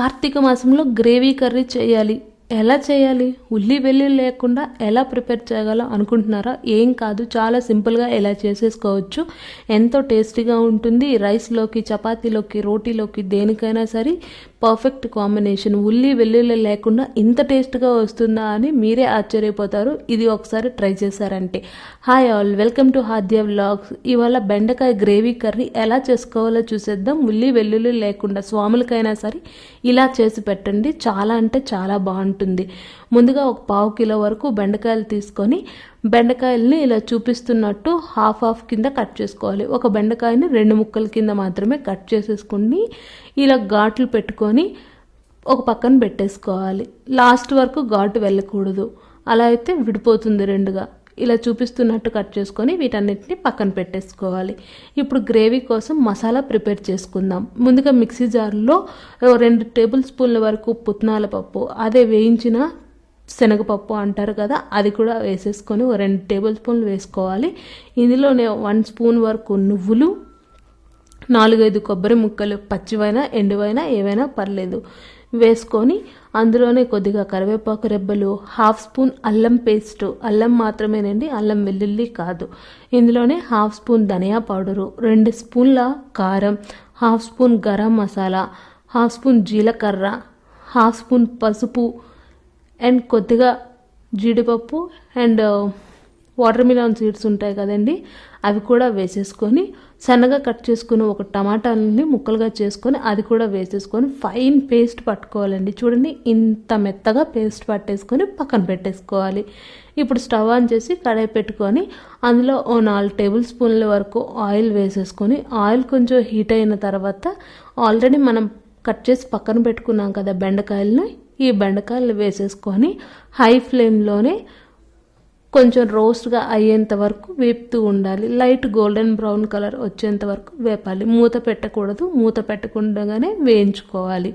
కార్తీక మాసంలో gravy curry చేయాలి. ఎలా చేయాలి? ఉల్లి వెల్లి లేకుండా ఎలా ప్రిపేర్ చేయగలం అనుకుంటున్నారా? ఏం కాదు చాలా సింపుల్గా ఎలా చేసేసుకోవచ్చు. ఎంతో టేస్టీగా ఉంటుంది. రైస్లోకి చపాతీలోకి రోటీలోకి దేనికైనా సరే పర్ఫెక్ట్ కాంబినేషన్. ఉల్లి వెల్లుల్లి లేకుండా ఇంత టేస్ట్గా వస్తుందా అని మీరే ఆశ్చర్యపోతారు. ఇది ఒకసారి ట్రై చేశారంటే. Hi all welcome to Hadya vlogs. ఇవాళ బెండకాయ గ్రేవీ కర్రీ ఎలా చేసుకోవాలో చూసేద్దాం. ఉల్లి వెల్లుల్లి లేకుండా స్వాములకైనా సరే ఇలా చేసి పెట్టండి. చాలా అంటే చాలా బాగుంటుంది. ముందుగా ఒక పావు కిలో వరకు బెండకాయలు తీసుకొని బెండకాయల్ని ఇలా చూపిస్తున్నట్టు హాఫ్ హాఫ్ కింద కట్ చేసుకోవాలి. ఒక బెండకాయని రెండు ముక్కల కింద మాత్రమే కట్ చేసేసుకుని ఇలా ఘాట్లు పెట్టుకొని ఒక పక్కన పెట్టేసుకోవాలి. లాస్ట్ వరకు ఘాటు వెళ్ళకూడదు. అలా అయితే విడిపోతుంది రెండుగా. ఇలా చూపిస్తున్నట్టు కట్ చేసుకొని వీటన్నిటిని పక్కన పెట్టేసుకోవాలి. ఇప్పుడు గ్రేవీ కోసం మసాలా ప్రిపేర్ చేసుకుందాం. ముందుగా మిక్సీ జార్లో రెండు టేబుల్ స్పూన్ల వరకు పుట్నాల పప్పు అదే వేయించిన శనగపప్పు అంటారు కదా అది కూడా వేసేసుకొని ఒక రెండు టేబుల్ స్పూన్లు వేసుకోవాలి. ఇందులోనే వన్ స్పూన్ వరకు నువ్వులు నాలుగైదు కొబ్బరి ముక్కలు పచ్చివైనా ఎండువైనా ఏవైనా పర్లేదు. వేసుకొని అందులోనే కొద్దిగా కరివేపాకు రెబ్బలు హాఫ్ స్పూన్ అల్లం పేస్ట్. అల్లం మాత్రమేనండి అల్లం వెల్లుల్లి కాదు. ఇందులోనే హాఫ్ స్పూన్ ధనియా పౌడరు రెండు స్పూన్ల కారం half spoon garam masala half spoon జీలకర్ర హాఫ్ స్పూన్ పసుపు అండ్ కొద్దిగా జీడిపప్పు and uh, water melon seeds ఉంటాయి కదండి అవి కూడా వేసేసుకొని సన్నగా కట్ చేసుకుని ఒక టమాటాలని ముక్కలుగా చేసుకొని అది కూడా వేసేసుకొని ఫైన్ పేస్ట్ పట్టుకోవాలండి. చూడండి ఇంత మెత్తగా పేస్ట్ పట్టేసుకొని పక్కన పెట్టేసుకోవాలి. ఇప్పుడు స్టవ్ ఆన్ చేసి కడాయి పెట్టుకొని అందులో ఓ నాలుగు టేబుల్ స్పూన్ల వరకు ఆయిల్ వేసేసుకొని ఆయిల్ కొంచెం హీట్ అయిన తర్వాత ఆల్రెడీ మనం కట్ చేసి పక్కన పెట్టుకున్నాం కదా బెండకాయలని ఈ బెండకాయలు వేసేసుకొని హై ఫ్లేమ్లోనే కొంచెం రోస్ట్గా అయ్యేంత వరకు వేపుతూ ఉండాలి. లైట్ గోల్డెన్ బ్రౌన్ కలర్ వచ్చేంత వరకు వేపాలి. మూత పెట్టకూడదు. మూత పెట్టకుండానే వేయించుకోవాలి.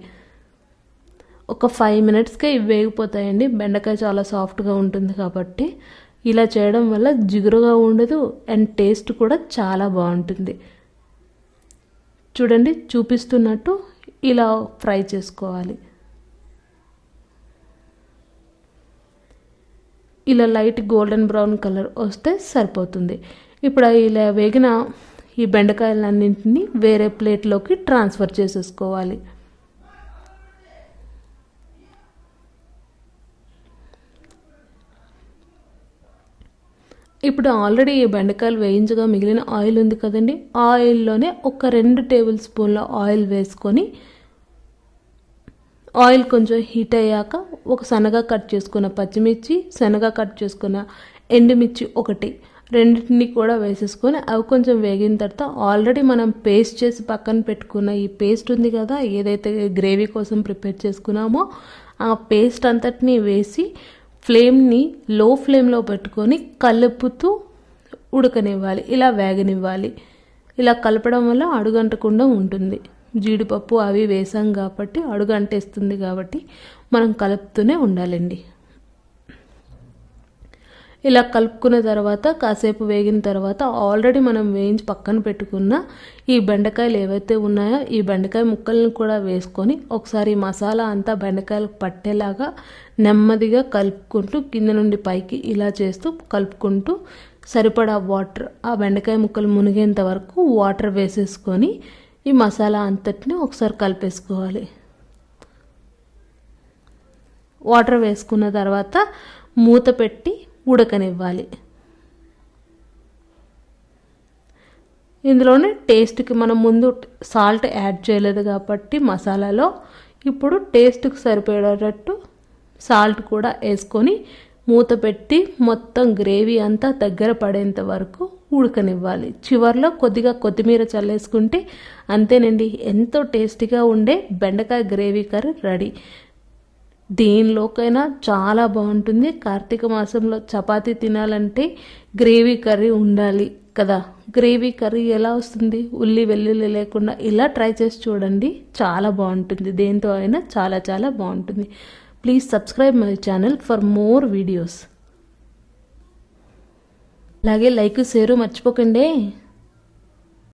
ఒక ఫైవ్ మినిట్స్కే ఇవి వేగిపోతాయండి. బెండకాయ చాలా సాఫ్ట్గా ఉంటుంది కాబట్టి ఇలా చేయడం వల్ల జిగురుగా ఉండదు అండ్ టేస్ట్ కూడా చాలా బాగుంటుంది. చూడండి చూపిస్తున్నట్టు ఇలా ఫ్రై చేసుకోవాలి. ఇలా లైట్ గోల్డెన్ బ్రౌన్ కలర్ వస్తే సరిపోతుంది. ఇప్పుడు ఇలా వేగిన ఈ బెండకాయలన్నింటినీ వేరే ప్లేట్లోకి ట్రాన్స్ఫర్ చేసేసుకోవాలి. ఇప్పుడు ఆల్రెడీ ఈ బెండకాయలు వేయించగా మిగిలిన ఆయిల్ ఉంది కదండి. ఆయిల్లోనే ఒక రెండు టేబుల్ స్పూన్ల ఆయిల్ వేసుకొని ఆయిల్ కొంచెం హీట్ అయ్యాక ఒక శనగ కట్ చేసుకున్న పచ్చిమిర్చి శనగ కట్ చేసుకున్న ఎండుమిర్చి ఒకటి. రెండింటిని కూడా వేసేసుకొని అవి కొంచెం వేగిన తర్వాత ఆల్రెడీ మనం పేస్ట్ చేసి పక్కన పెట్టుకున్న ఈ పేస్ట్ ఉంది కదా ఏదైతే గ్రేవీ కోసం ప్రిపేర్ చేసుకున్నామో ఆ పేస్ట్ అంతటిని వేసి ఫ్లేమ్ని లో ఫ్లేమ్లో పెట్టుకొని కలుపుతూ ఉడకనివ్వాలి ఇలా వేగనివ్వాలి. ఇలా కలపడం వల్ల అడుగంటకుండా ఉంటుంది. జీడిపప్పు అవి వేసాం కాబట్టి అడుగు అంటేస్తుంది కాబట్టి మనం కలుపుతూనే ఉండాలండి. ఇలా కలుపుకున్న తర్వాత కాసేపు వేగిన తర్వాత ఆల్రెడీ మనం వేయించి పక్కన పెట్టుకున్న ఈ బెండకాయలు ఏవైతే ఉన్నాయో ఈ బెండకాయ ముక్కలను కూడా వేసుకొని ఒకసారి మసాలా అంతా బెండకాయలకు పట్టేలాగా నెమ్మదిగా కలుపుకుంటూ కింద నుండి పైకి ఇలా చేస్తూ కలుపుకుంటూ సరిపడా వాటర్ ఆ బెండకాయ ముక్కలు మునిగేంత వరకు వాటర్ వేసేసుకొని ఈ మసాలా అంతటిని ఒకసారి కలిపేసుకోవాలి. వాటర్ వేసుకున్న తర్వాత మూత పెట్టి ఉడకనివ్వాలి. ఇందులోనే టేస్ట్కి మనం ముందు సాల్ట్ యాడ్ చేయలేదు కాబట్టి మసాలాలో ఇప్పుడు టేస్ట్కి సరిపడేటట్టు సాల్ట్ కూడా వేసుకొని మూత పెట్టి మొత్తం గ్రేవీ అంతా దగ్గర పడేంత వరకు ఉడకనివ్వాలి. చివరిలో కొద్దిగా కొత్తిమీర చల్లేసుకుంటే అంతేనండి ఎంతో టేస్టీగా ఉండే బెండకాయ గ్రేవీ కర్రీ రెడీ. దేనిలోకైనా చాలా బాగుంటుంది. కార్తీక మాసంలో చపాతీ తినాలంటే గ్రేవీ కర్రీ ఉండాలి కదా. గ్రేవీ కర్రీ ఎలా వస్తుంది? ఉల్లి వెల్లుల్లి లేకుండా ఇలా ట్రై చేసి చూడండి. చాలా బాగుంటుంది. దేంతో అయినా చాలా చాలా బాగుంటుంది. Please subscribe my channel for more videos అలాగే లైక్ షేరు మర్చిపోకండి.